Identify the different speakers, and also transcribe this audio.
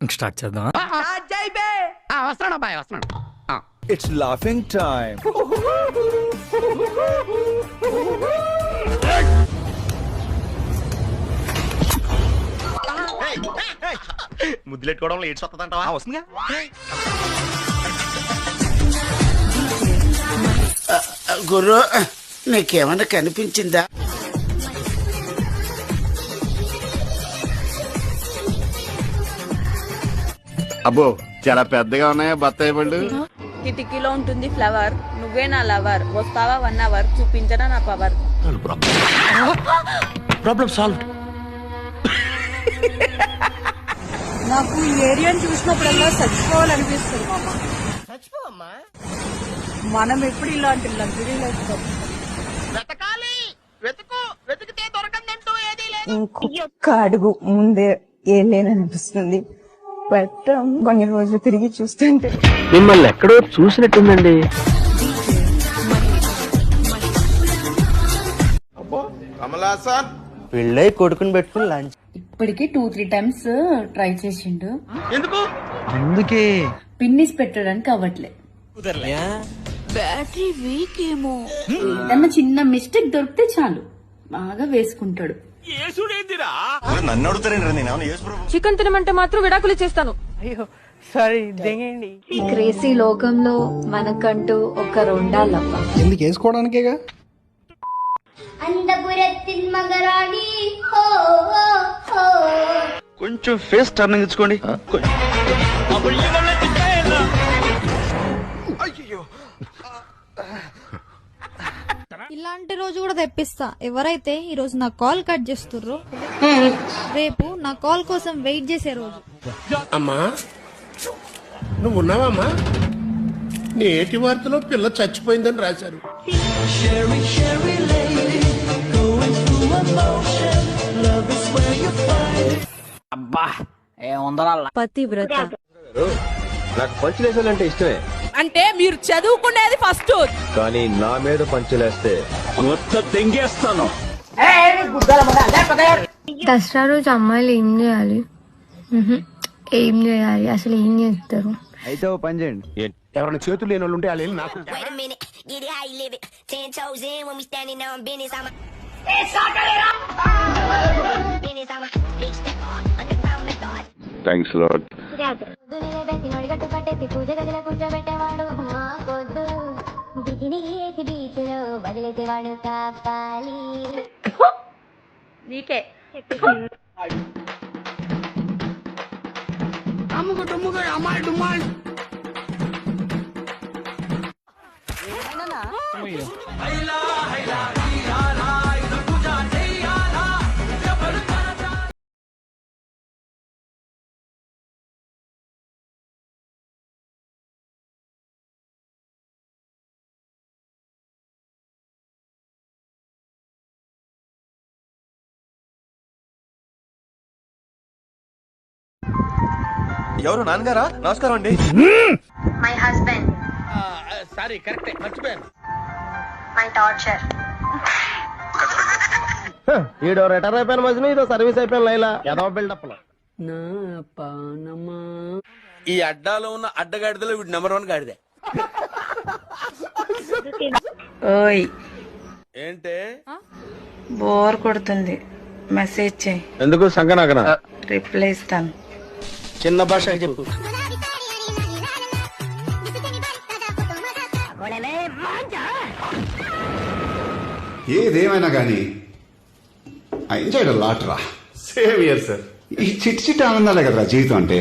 Speaker 1: ఇంక స్టార్ట్ చేద్దాం
Speaker 2: వస్తున్నాడు అబ్బాయి వస్తున్నాడు ఆ.
Speaker 3: It's laughing time.
Speaker 4: ముద్దులెట్టుకోవడం లేట్స్ వస్తుందంటావా వస్తుందిగా
Speaker 5: గురు నీకేమన్నా కనిపించిందా
Speaker 6: అబ్బో చాలా పెద్దగా ఉన్నాయా బత్తాయి పళ్ళు
Speaker 7: కిటికీలో ఉంటుంది ఫ్లవర్. నువ్వే నా లవర్. వస్తావా వన్ అవర్? చూపించరా నా పవర్?
Speaker 4: ప్రాబ్లం సాల్వ్
Speaker 8: నాకు ఈ ఏరియాని చూసినప్పుడల్లా చచ్చిపోవాలనిపిస్తుంది మామ. మనం ఎప్పుడు ఇలాంటి లగ్జరీ లైఫ్
Speaker 4: వెతకాలి. వెతుకు. వెతికితే దొరకందంటూ ఏదీ లేదు.
Speaker 8: ఇంకొక అడుగు ముందే ఏం లేననిపిస్తుంది. పెట్టం కొన్ని రోజులు తిరిగి చూస్తుంటే.
Speaker 1: మిమ్మల్ని ఎక్కడో చూసినట్టుందండి.
Speaker 3: పెళ్ళై కొడుకుని పెట్టుకుని లంచ్.
Speaker 7: ఇప్పటికి టూ త్రీ టైమ్స్ ట్రై చేసిండు.
Speaker 4: ఎందుకు?
Speaker 1: అందుకే.
Speaker 7: పిన్నిస్ పెట్టడానికి అవ్వట్లే బ్యాటరీ వీక్ ఏమో. ఏదన్నా చిన్న మిస్టేక్ దొరికితే చాలు. బాగా వేసుకుంటాడు. చికెన్ తినమంటే మాత్రం విడాకులు చేస్తాను అయ్యో సారీ
Speaker 9: ఈ క్రేజీ లోకంలో మనకంటూ ఒక రొండాలవ్వ
Speaker 3: ఎందుకు వేసుకోవడానికేగా?
Speaker 9: మగరాణి
Speaker 6: కొంచెం ఫేస్ టర్నింగ్ ఇచ్చుకోండి.
Speaker 9: ఇలాంటి రోజు కూడా తెప్పిస్తా. ఎవరైతే ఈ రోజు నా కాల్ కట్ చేస్తుర్రో రేపు నా కాల్ కోసం వెయిట్ చేసే రోజు.
Speaker 5: అమ్మా నువ్వు ఉన్నావమ్మా? నేటి వార్తలో పిల్ల చచ్చిపోయిందని రాశారు.
Speaker 2: అబ్బా ఏముందరా
Speaker 7: పతివ్రత.
Speaker 3: నాకు పంచులేసాలంటే ఇష్టమే.
Speaker 7: అంటే మీరు చదువుకునేది ఫస్ట్
Speaker 3: కానీ నా మీద పంచులేస్తే
Speaker 9: దసరా రోజు అమ్మాయిలు ఏం చేయాలి? ఏం చేయాలి? అసలు ఏం చేస్తారు?
Speaker 3: అయితే ఓ పని చేయండి.
Speaker 5: ఎవరైనా చేతులు లేని వాళ్ళు ఉంటే వాళ్ళు వెళ్ళి నాకు
Speaker 6: థ్యాంక్స్ లాడ్
Speaker 9: పూజ గదిలో కూర్చోబెట్టేవాడు. కొద్దు బిగిని బీచ్లో వదిలేసేవాడు కాపాలి.
Speaker 7: నీకే.
Speaker 5: అమ్ముకు డుమ్ముకు అమ్మాయి డుమ్మాయి.
Speaker 4: ఎవరు నాన్నగారా? నమస్కారం అండి.
Speaker 9: మై హస్బెండ్
Speaker 5: సారీ కరెక్టే మర్చిపోయాను.
Speaker 9: మై టార్చర్
Speaker 3: ఈడో రిటైర్ అయిపోయిన మధ్యన ఇదో సర్వీస్ అయిపోయిన లైలా. ఏదో బిల్డప్లో
Speaker 2: నా పానమా.
Speaker 5: ఈ అడ్డాలో ఉన్న అడ్డగాడిదలో వీడు నెంబర్ వన్ గాడిదే.
Speaker 8: ఓయ్.
Speaker 5: ఏంటే?
Speaker 8: బోర్ కొడుతుంది. మెసేజ్ చేయి.
Speaker 3: ఎందుకు? సంగనాగన
Speaker 8: రిప్లై ఇస్తాను.
Speaker 3: చిన్న భాష చెప్పు.
Speaker 10: ఏదేమైనా కానీ ఎంజాయ్ లాట్ రా.
Speaker 6: సేమ్ ఇయర్ సార్
Speaker 10: ఈ చిట్టి చిట్టి ఆనందాలే కదరా జీవితం అంటే.